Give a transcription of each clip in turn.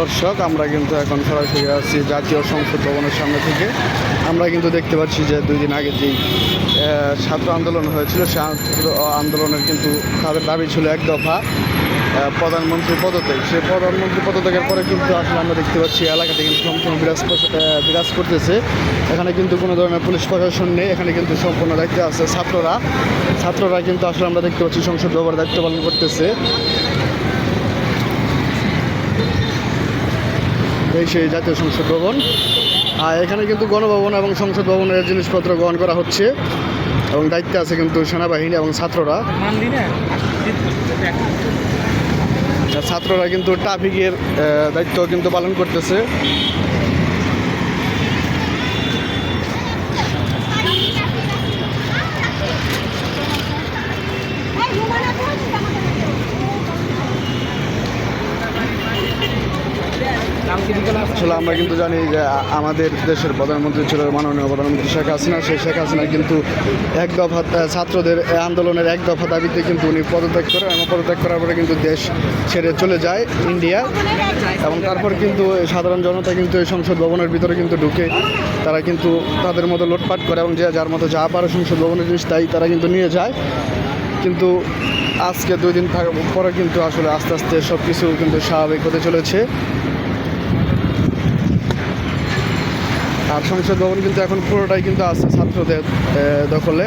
দর্শক, আমরা কিন্তু এখন সরাসরি আছি জাতীয় সংসদ ভবনের সামনে থেকে। আমরা কিন্তু দেখতে পাচ্ছি যে দুই দিন আগে যেই ছাত্র আন্দোলন হয়েছিল সে আন্দোলনের কিন্তু তাদের দাবি ছিল এক দফা প্রধানমন্ত্রী পদত্যাগ। সেই প্রধানমন্ত্রী পদত্যাগের পরে কিন্তু আসলে আমরা দেখতে পাচ্ছি এলাকাতে কিন্তু সম্পূর্ণ বিরাজ বিরাজ করতেছে। এখানে কিন্তু কোনো ধরনের পুলিশ প্রশাসন নেই, এখানে কিন্তু সম্পূর্ণ দায়িত্বে আছে ছাত্ররা। ছাত্ররা কিন্তু আসলে আমরা দেখতে পাচ্ছি সংসদ ভবনের দায়িত্ব পালন করতেছে। এই সেই জাতীয় সংসদ ভবন। আর এখানে কিন্তু গণভবন এবং সংসদ ভবনের জিনিসপত্র গ্রহণ করা হচ্ছে এবং দায়িত্বে আছে কিন্তু সেনাবাহিনী এবং ছাত্ররা। ছাত্ররা কিন্তু ট্রাফিকের দায়িত্ব কিন্তু পালন করতেছে। আসলে আমরা কিন্তু জানি যে আমাদের দেশের প্রধানমন্ত্রী ছিল মাননীয় প্রধানমন্ত্রী শেখ হাসিনা। সেই শেখ হাসিনা কিন্তু এক দফা ছাত্রদের আন্দোলনের এক দফা দাবিতে কিন্তু উনি পদত্যাগ করেন এবং পদত্যাগ করার পরে কিন্তু দেশ ছেড়ে চলে যায় ইন্ডিয়া। এবং তারপর কিন্তু সাধারণ জনতা কিন্তু এই সংসদ ভবনের ভিতরে কিন্তু ঢুকে তারা কিন্তু তাদের মতো লুটপাট করে এবং যে যার মতো যা পারে সংসদ ভবনের জিনিস তাই তারা কিন্তু নিয়ে যায়। কিন্তু আজকে দুই দিন থাকার পরে কিন্তু আসলে আস্তে আস্তে সব কিছু কিন্তু স্বাভাবিক হতে চলেছে। আর সংসদ ভবন কিন্তু এখন পুরোটাই কিন্তু আছে ছাত্রদের দখলে।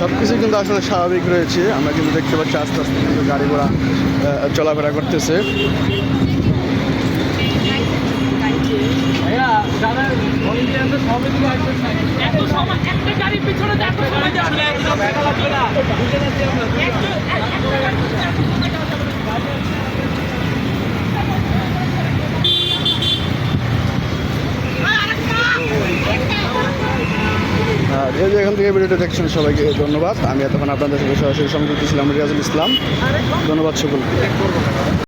সব কিছু কিন্তু আসলে স্বাভাবিক রয়েছে। আমরা কিন্তু দেখতে পাচ্ছি আস্তে আস্তে কিন্তু গাড়ি ঘোড়া চলাফেরা করতেছে। এত একটা গাড়ির আর এই যে এখান থেকে ভিডিওটা দেখছেন সবাইকে ধন্যবাদ। আমি এতক্ষণ আপনাদের সাথে সরাসরি সংযুক্ত ছিলাম, রিয়াজুল ইসলাম। ধন্যবাদ সকলকে।